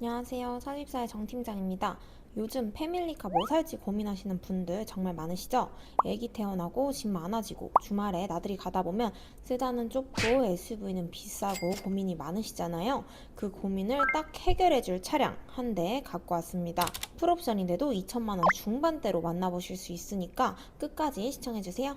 안녕하세요. 44의 정 팀장입니다. 요즘 패밀리카 뭐 살지 고민하시는 분들 정말 많으시죠? 애기 태어나고 집 많아지고 주말에 나들이 가다 보면 세단은 좁고 SUV는 비싸고 고민이 많으시잖아요. 그 고민을 딱 해결해줄 차량 한 대 갖고 왔습니다. 풀옵션인데도 2천만 원 중반대로 만나보실 수 있으니까 끝까지 시청해주세요.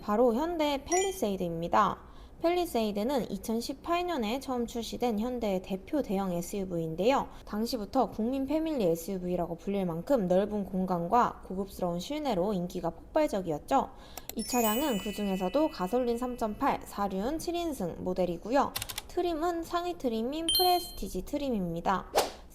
바로 현대 펠리세이드입니다. 펠리세이드는 2018년에 처음 출시된 현대의 대표 대형 SUV인데요. 당시부터 국민 패밀리 SUV라고 불릴 만큼 넓은 공간과 고급스러운 실내로 인기가 폭발적이었죠. 이 차량은 그 중에서도 가솔린 3.8 4륜 7인승 모델이고요. 트림은 상위 트림인 프레스티지 트림입니다.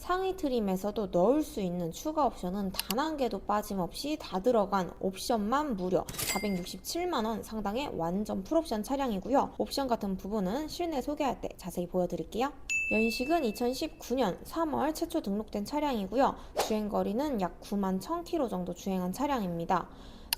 상위 트림에서도 넣을 수 있는 추가 옵션은 단 한 개도 빠짐없이 다 들어간 옵션만 무려 467만원 상당의 완전 풀옵션 차량이고요. 옵션 같은 부분은 실내 소개할 때 자세히 보여드릴게요. 연식은 2019년 3월 최초 등록된 차량이고요. 주행거리는 약 9만 1000km 정도 주행한 차량입니다.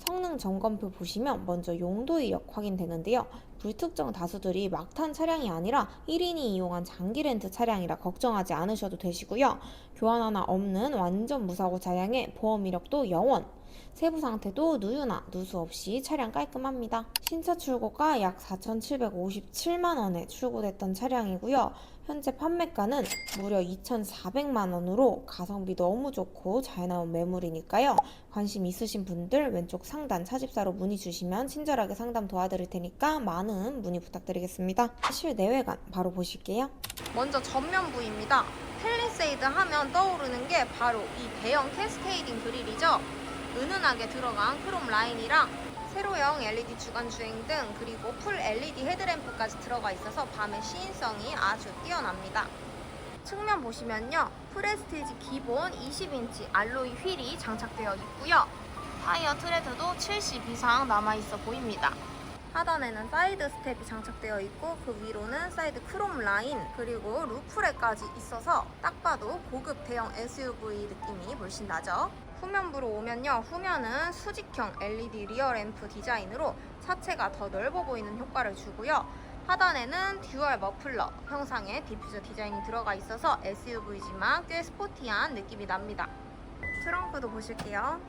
성능 점검표 보시면 먼저 용도 이력 확인되는데요. 불특정 다수들이 막탄 차량이 아니라 1인이 이용한 장기 렌트 차량이라 걱정하지 않으셔도 되시고요. 교환 하나 없는 완전 무사고 차량의 보험 이력도 영원. 세부 상태도 누유나 누수 없이 차량 깔끔합니다. 신차 출고가 약 4,757만 원에 출고됐던 차량이고요. 현재 판매가는 무려 2,400만 원으로 가성비 너무 좋고 잘 나온 매물이니까요. 관심 있으신 분들 왼쪽 상단 차집사로 문의 주시면 친절하게 상담 도와드릴 테니까 많은 문의 부탁드리겠습니다. 실내외관 바로 보실게요. 먼저 전면부입니다. 펠리세이드 하면 떠오르는 게 바로 이 대형 캐스케이딩 그릴이죠. 은은하게 들어간 크롬 라인이랑 세로형 LED 주간 주행 등 그리고 풀 LED 헤드램프까지 들어가 있어서 밤의 시인성이 아주 뛰어납니다. 측면 보시면요. 프레스티지 기본 20인치 알로이 휠이 장착되어 있고요. 타이어 트레드도 70 이상 남아있어 보입니다. 하단에는 사이드 스텝이 장착되어 있고 그 위로는 사이드 크롬 라인 그리고 루프레까지 있어서 딱 봐도 고급 대형 SUV 느낌이 물씬 나죠. 후면부로 오면요. 후면은 수직형 LED 리어 램프 디자인으로 차체가 더 넓어 보이는 효과를 주고요. 하단에는 듀얼 머플러 형상의 디퓨저 디자인이 들어가 있어서 SUV지만 꽤 스포티한 느낌이 납니다. 트렁크도 보실게요.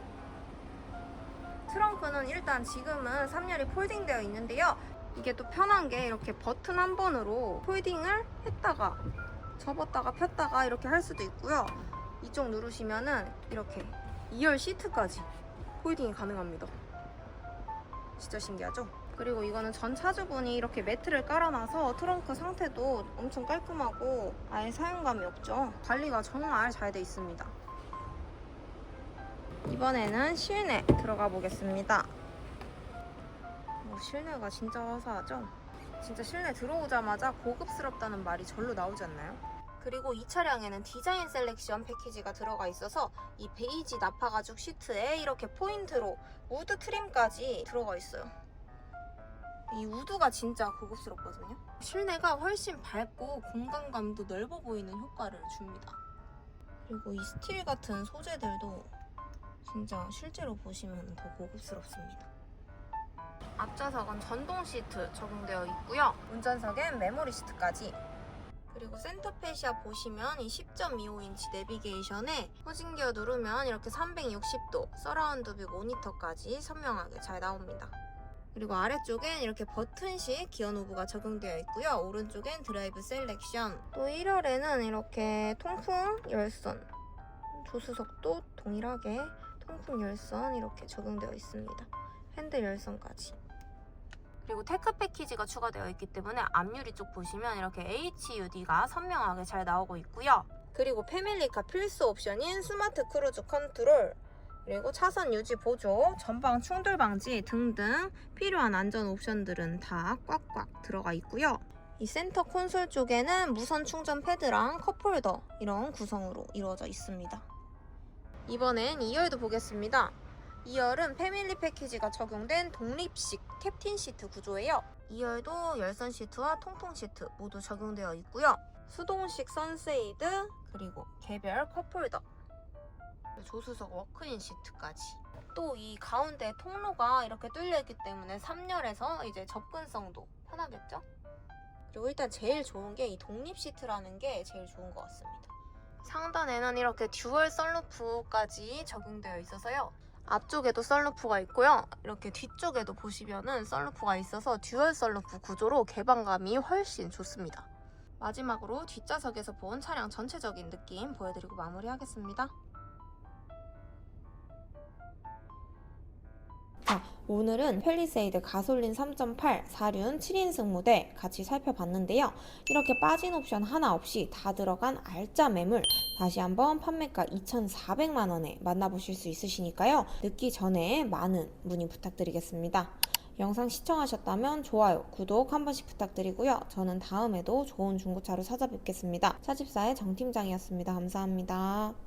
트렁크는 일단 지금은 3열이 폴딩되어 있는데요. 이게 또 편한 게 이렇게 버튼 한 번으로 폴딩을 했다가 접었다가 폈다가 이렇게 할 수도 있고요. 이쪽 누르시면은 이렇게 2열 시트까지 폴딩이 가능합니다. 진짜 신기하죠? 그리고 이거는 전 차주분이 이렇게 매트를 깔아놔서 트렁크 상태도 엄청 깔끔하고 아예 사용감이 없죠. 관리가 정말 잘 돼 있습니다. 이번에는 실내 들어가 보겠습니다. 뭐 실내가 진짜 화사하죠? 진짜 실내 들어오자마자 고급스럽다는 말이 절로 나오지 않나요? 그리고 이 차량에는 디자인 셀렉션 패키지가 들어가 있어서 이 베이지 나파 가죽 시트에 이렇게 포인트로 우드 트림까지 들어가 있어요. 이 우드가 진짜 고급스럽거든요. 실내가 훨씬 밝고 공간감도 넓어 보이는 효과를 줍니다. 그리고 이 스틸 같은 소재들도 진짜 실제로 보시면 더 고급스럽습니다. 앞좌석은 전동 시트 적용되어 있고요. 운전석엔 메모리 시트까지. 그리고 센터페시아 보시면 이 10.25인치 내비게이션에 후진기어 누르면 이렇게 360도 서라운드 뷰 모니터까지 선명하게 잘 나옵니다. 그리고 아래쪽엔 이렇게 버튼식 기어 노브가 적용되어 있고요. 오른쪽엔 드라이브 셀렉션. 또 1열에는 이렇게 통풍 열선. 조수석도 동일하게 통풍 열선 이렇게 적용되어 있습니다. 핸들 열선까지. 그리고 테크 패키지가 추가되어 있기 때문에 앞유리 쪽 보시면 이렇게 HUD가 선명하게 잘 나오고 있고요. 그리고 패밀리카 필수 옵션인 스마트 크루즈 컨트롤 그리고 차선 유지 보조, 전방 충돌 방지 등등 필요한 안전 옵션들은 다 꽉꽉 들어가 있고요. 이 센터 콘솔 쪽에는 무선 충전 패드랑 컵홀더 이런 구성으로 이루어져 있습니다. 이번엔 2열도 보겠습니다. 2열은 패밀리 패키지가 적용된 독립식 캡틴 시트 구조예요. 2열도 열선 시트와 통풍 시트 모두 적용되어 있고요. 수동식 선세이드 그리고 개별 컵홀더 조수석 워크인 시트까지 또 이 가운데 통로가 이렇게 뚫려 있기 때문에 3열에서 이제 접근성도 편하겠죠? 그리고 일단 제일 좋은 게 이 독립 시트라는 게 제일 좋은 것 같습니다. 상단에는 이렇게 듀얼 썬루프까지 적용되어 있어서요. 앞쪽에도 썬루프가 있고요. 이렇게 뒤쪽에도 보시면은 썬루프가 있어서 듀얼 썬루프 구조로 개방감이 훨씬 좋습니다. 마지막으로 뒷좌석에서 본 차량 전체적인 느낌 보여드리고 마무리하겠습니다. 오늘은 펠리세이드 가솔린 3.8 4륜 7인승 모델 같이 살펴봤는데요. 이렇게 빠진 옵션 하나 없이 다 들어간 알짜 매물 다시 한번 판매가 2,400만 원에 만나보실 수 있으시니까요. 늦기 전에 많은 문의 부탁드리겠습니다. 영상 시청하셨다면 좋아요, 구독 한 번씩 부탁드리고요. 저는 다음에도 좋은 중고차로 찾아뵙겠습니다. 차집사의 정 팀장이었습니다. 감사합니다.